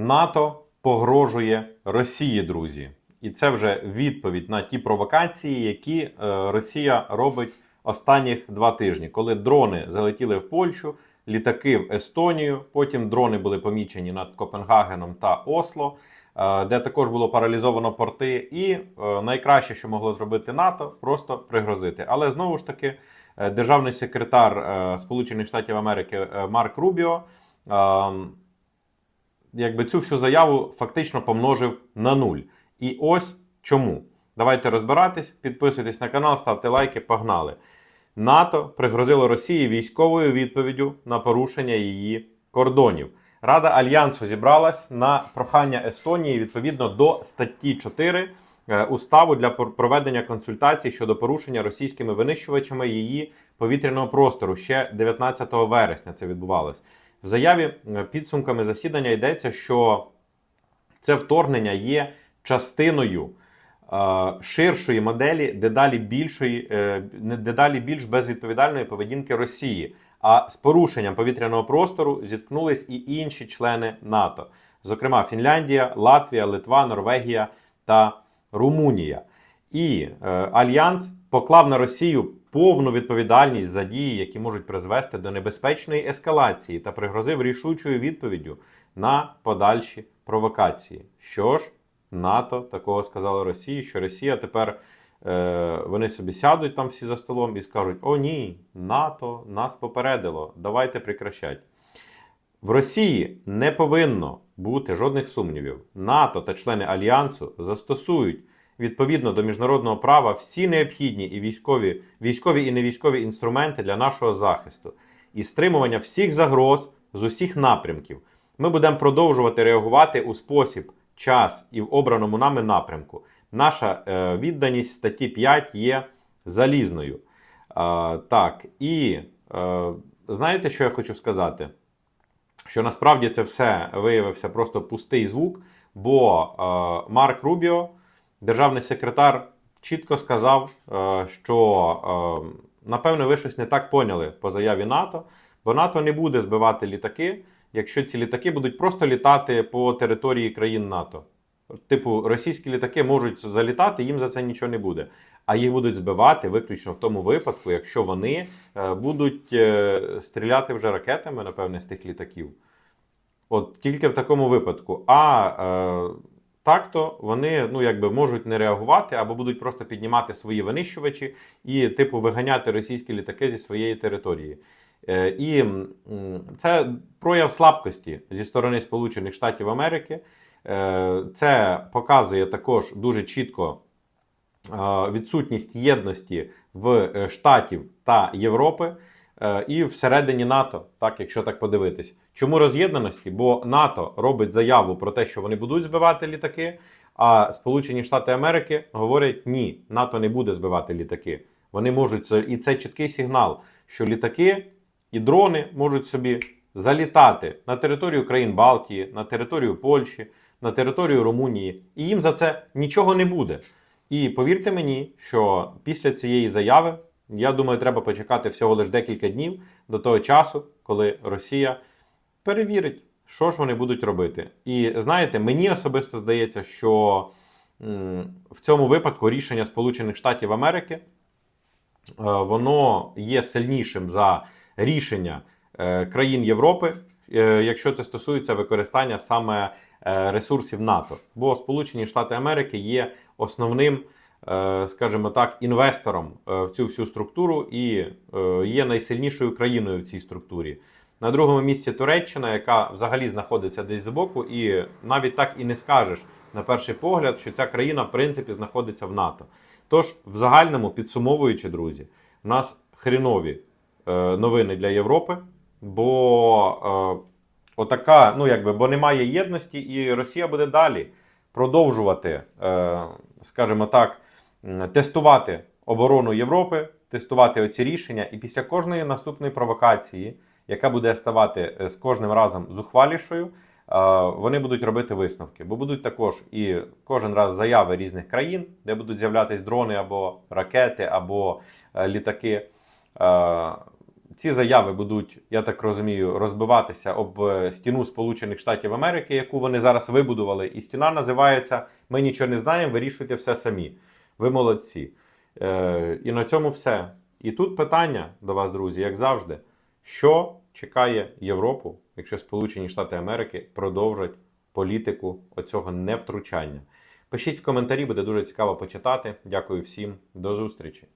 НАТО погрожує Росії, друзі. І це вже відповідь на ті провокації, які е, Росія робить останніх два тижні, коли дрони залетіли в Польщу, літаки в Естонію. Потім дрони були помічені над Копенгагеном та Осло, е, де також було паралізовано порти. І е, найкраще, що могло зробити НАТО, просто пригрозити. Але знову ж таки, державний секретар Сполучених Штатів Америки Марк Рубіо. Якби цю всю заяву фактично помножив на нуль. І ось чому. Давайте розбиратись, підписуйтесь на канал, ставте лайки, погнали. НАТО пригрозило Росії військовою відповіддю на порушення її кордонів. Рада Альянсу зібралась на прохання Естонії відповідно до статті 4 е, уставу для проведення консультацій щодо порушення російськими винищувачами її повітряного простору ще 19 вересня. Це відбувалось. В заяві е, підсумками засідання йдеться, що це вторгнення є частиною е, ширшої моделі дедалі більшої, е, дедалі більш безвідповідальної поведінки Росії. А з порушенням повітряного простору зіткнулись і інші члени НАТО, зокрема Фінляндія, Латвія, Литва, Норвегія та Румунія. І е, Альянс поклав на Росію повну відповідальність за дії, які можуть призвести до небезпечної ескалації, та пригрозив рішучою відповіддю на подальші провокації. Що ж, НАТО такого сказало Росії, що Росія тепер е, вони собі сядуть там всі за столом і скажуть: О, ні, НАТО нас попередило, давайте прекращать. В Росії не повинно бути жодних сумнівів. НАТО та члени альянсу застосують відповідно до міжнародного права всі необхідні і військові, військові і невійськові інструменти для нашого захисту і стримування всіх загроз з усіх напрямків. Ми будемо продовжувати реагувати у спосіб, час і в обраному нами напрямку. Наша е, відданість статті 5 є залізною. Е, так, і е, знаєте, що я хочу сказати? що насправді це все виявився просто пустий звук, бо е, Марк Рубіо, державний секретар, чітко сказав, е, що е, напевно ви щось не так поняли по заяві НАТО, бо НАТО не буде збивати літаки, якщо ці літаки будуть просто літати по території країн НАТО. Типу, російські літаки можуть залітати, їм за це нічого не буде. А їх будуть збивати виключно в тому випадку, якщо вони е, будуть стріляти вже ракетами, напевне, з тих літаків. От тільки в такому випадку. А так-то вони ну, якби можуть не реагувати або будуть просто піднімати свої винищувачі і, типу, виганяти російські літаки зі своєї території. Е, і це прояв слабкості зі сторони Сполучених Штатів Америки. Е, Це показує також дуже чітко е, відсутність єдності в Штатів та Європи і всередині НАТО, так якщо так подивитись. Чому роз'єднаності? Бо НАТО робить заяву про те, що вони будуть збивати літаки, а Сполучені Штати Америки говорять ні, НАТО не буде збивати літаки. Вони можуть і це чіткий сигнал, що літаки і дрони можуть собі залітати на територію країн Балтії, на територію Польщі, на територію Румунії, і їм за це нічого не буде. І повірте мені, що після цієї заяви, я думаю, треба почекати всього лише декілька днів до того часу, коли Росія перевірить, що ж вони будуть робити. І знаєте, мені особисто здається, що в цьому випадку рішення Сполучених Штатів Америки е, воно є сильнішим за рішення е, країн Європи, е, якщо це стосується використання саме ресурсів НАТО. Бо Сполучені Штати Америки є основним, скажімо так, інвестором е, в цю всю структуру і е, є найсильнішою країною в цій структурі. На другому місці Туреччина, яка взагалі знаходиться десь збоку, і навіть так і не скажеш на перший погляд, що ця країна в принципі знаходиться в НАТО. Тож, в загальному, підсумовуючи, друзі, в нас хрінові е, новини для Європи, бо е, отака, ну якби, бо немає єдності, і Росія буде далі продовжувати, е, скажімо так, тестувати оборону Європи, тестувати оці рішення, і після кожної наступної провокації, яка буде ставати е, з кожним разом зухвалішою, е, вони будуть робити висновки, бо будуть також і кожен раз заяви різних країн, де будуть з'являтись дрони або ракети, або е, літаки. Ці заяви будуть, я так розумію, розбиватися об стіну Сполучених Штатів Америки, яку вони зараз вибудували. І стіна називається Ми нічого не знаємо, вирішуйте все самі. Ви молодці. Е, і на цьому все. І тут питання до вас, друзі, як завжди, що чекає Європу, якщо Сполучені Штати Америки продовжать політику оцього невтручання? Пишіть в коментарі, буде дуже цікаво почитати. Дякую всім, до зустрічі.